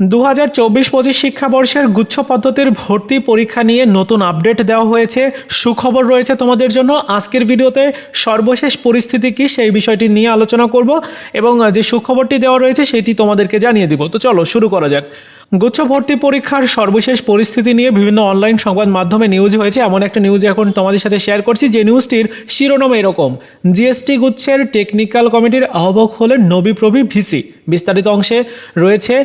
দু হাজার চব্বিশ পঁচিশ শিক্ষাবর্ষের গুচ্ছ পদ্ধতির ভর্তি পরীক্ষা নিয়ে নতুন আপডেট দেওয়া হয়েছে। সুখবর রয়েছে তোমাদের জন্য। আজকের ভিডিওতে সর্বশেষ পরিস্থিতি কি সেই বিষয়টি নিয়ে আলোচনা করব এবং যে সুখবরটি দেওয়া রয়েছে সেটি তোমাদেরকে জানিয়ে দিব। তো চলো শুরু করা যাক। গুচ্ছ ভর্তি পরীক্ষার সর্বশেষ পরিস্থিতি নিয়ে বিভিন্ন অনলাইন সংবাদ মাধ্যমে নিউজ হয়েছে। এমন একটা নিউজ এখন তোমাদের সাথে শেয়ার করছি। যে নিউজটির শিরোনাম এরকম। জিএসটি গুচ্ছের টেকনিক্যাল কমিটির আহ্বক হলেন নবী প্রবি ভিসি। বিস্তারিত অংশে রয়েছে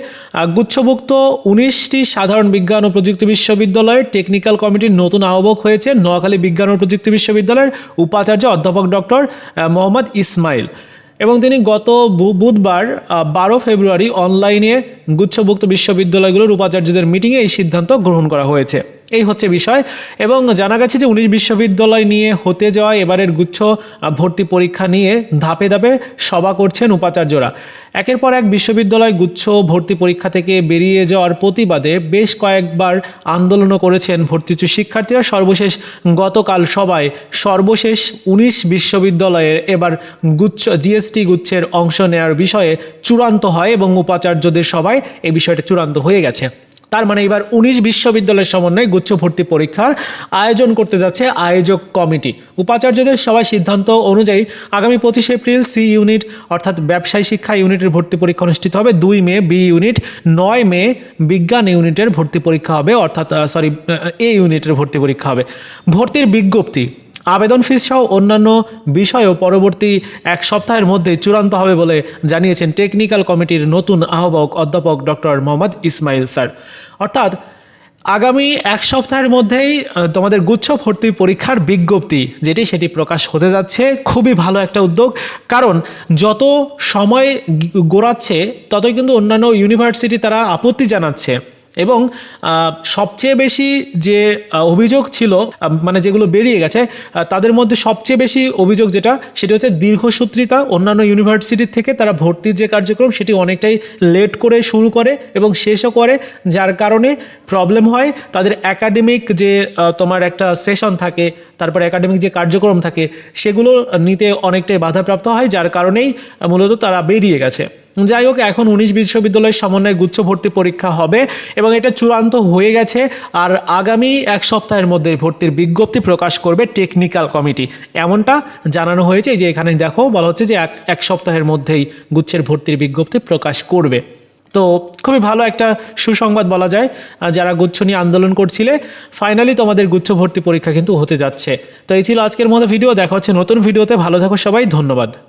গুচ্ছভুক্ত উনিশটি সাধারণ বিজ্ঞান ও প্রযুক্তি বিশ্ববিদ্যালয়ের টেকনিক্যাল কমিটির নতুন আহ্বক হয়েছে নোয়াখালী বিজ্ঞান ও প্রযুক্তি বিশ্ববিদ্যালয়ের উপাচার্য অধ্যাপক ডক্টর মোহাম্মদ ইসমাইল। এবং তিনি গত বুধবার বারো ফেব্রুয়ারি অনলাইনে গুচ্ছভুক্ত বিশ্ববিদ্যালয়গুলোর উপাচার্যদের মিটিংয়ে এই সিদ্ধান্ত গ্রহণ করা হয়েছে। এই হচ্ছে বিষয়। এবং জানা গেছে যে উনিশ বিশ্ববিদ্যালয় নিয়ে হতে যাওয়া এবারের গুচ্ছ ভর্তি পরীক্ষা নিয়ে ধাপে ধাপে সভা করছেন উপাচার্যরা। একের পর এক বিশ্ববিদ্যালয় গুচ্ছ, ভর্তি পরীক্ষা থেকে বেরিয়ে যাওয়ার প্রতিবাদে বেশ কয়েকবার আন্দোলনও করেছেন ভর্তিচ্ছু শিক্ষার্থীরা। সর্বশেষ গতকাল সভায় সর্বশেষ উনিশ বিশ্ববিদ্যালয়ের এবার গুচ্ছ, জিএসটি গুচ্ছের অংশ নেওয়ার বিষয়ে চূড়ান্ত হয় এবং উপাচার্যদের সভায় এই বিষয়টা চূড়ান্ত হয়ে গেছে। তার মানে এবার উনিশ বিশ্ববিদ্যালয়ের সমন্বয়ে গুচ্ছ ভর্তি পরীক্ষার আয়োজন করতে যাচ্ছে আয়োজক কমিটি। উপাচার্যদের সবাই সিদ্ধান্ত অনুযায়ী আগামী পঁচিশে এপ্রিল সি ইউনিট অর্থাৎ ব্যবসায় শিক্ষা ইউনিটের ভর্তি পরীক্ষা অনুষ্ঠিত হবে। দুই মে বি ইউনিট, নয় মে বিজ্ঞান ইউনিটের ভর্তি পরীক্ষা হবে, অর্থাৎ সরি এ ইউনিটের ভর্তি পরীক্ষা হবে। ভর্তির বিজ্ঞপ্তি আবেদন ফিস সহ অন্যান্য বিষয়ও পরবর্তী এক সপ্তাহের মধ্যে চূড়ান্ত হবে বলে জানিয়েছেন টেকনিক্যাল কমিটির নতুন আহ্বায়ক অধ্যাপক ডক্টর মোহাম্মদ ইসমাইল স্যার। অর্থাৎ, আগামী এক সপ্তাহের মধ্যেই তোমাদের গুচ্ছ ভর্তি পরীক্ষার বিজ্ঞপ্তি, যেটি সেটি প্রকাশ হতে যাচ্ছে, খুবই ভালো একটা উদ্যোগ। কারণ, যত সময় গোড়াচ্ছে, ততই কিন্তু অন্যান্য ইউনিভার্সিটি তারা আপত্তি জানাচ্ছে। এবং সবচেয়ে বেশি যে অভিযোগ ছিল মানে যেগুলো বেরিয়ে গেছে তাদের মধ্যে সবচেয়ে বেশি অভিযোগ যেটা, সেটা হচ্ছে দীর্ঘসূত্রিতা, অন্যান্য ইউনিভার্সিটির থেকে তারা ভর্তির যে কার্যক্রম, সেটি অনেকটাই লেট করে শুরু করে এবং শেষও করে, যার কারণে প্রবলেম হয়, তাদের একাডেমিক যে তোমার একটা সেশন থাকে, তারপর একাডেমিক যে কার্যক্রম থাকে, সেগুলো নিতে অনেকটাই বাধাপ্রাপ্ত হয়, যার কারণেই মূলত তারা বেরিয়ে গেছে। যাই হোক, এখন উনিশ বিশ্ববিদ্যালয়ের সমন্বয়ে গুচ্ছ ভর্তি পরীক্ষা হবে এবং এটা চূড়ান্ত হয়ে গেছে। আর আগামী এক সপ্তাহের মধ্যে ভর্তির বিজ্ঞপ্তি প্রকাশ করবে টেকনিক্যাল কমিটি। এমনটা জানানো হয়েছে যে, এখানে দেখো বলা হচ্ছে যে, এক এক সপ্তাহের মধ্যেই গুচ্ছের ভর্তির বিজ্ঞপ্তি প্রকাশ করবে। তো খুবই ভালো একটা সুসংবাদ বলা যায় যারা গুচ্ছ নিয়ে আন্দোলন করছিলে। ফাইনালি তোমাদের গুচ্ছ ভর্তি পরীক্ষা কিন্তু হতে যাচ্ছে। তো এই ছিল আজকের মতো ভিডিও। দেখা হচ্ছে নতুন ভিডিওতে। ভালো থাকো সবাই। ধন্যবাদ।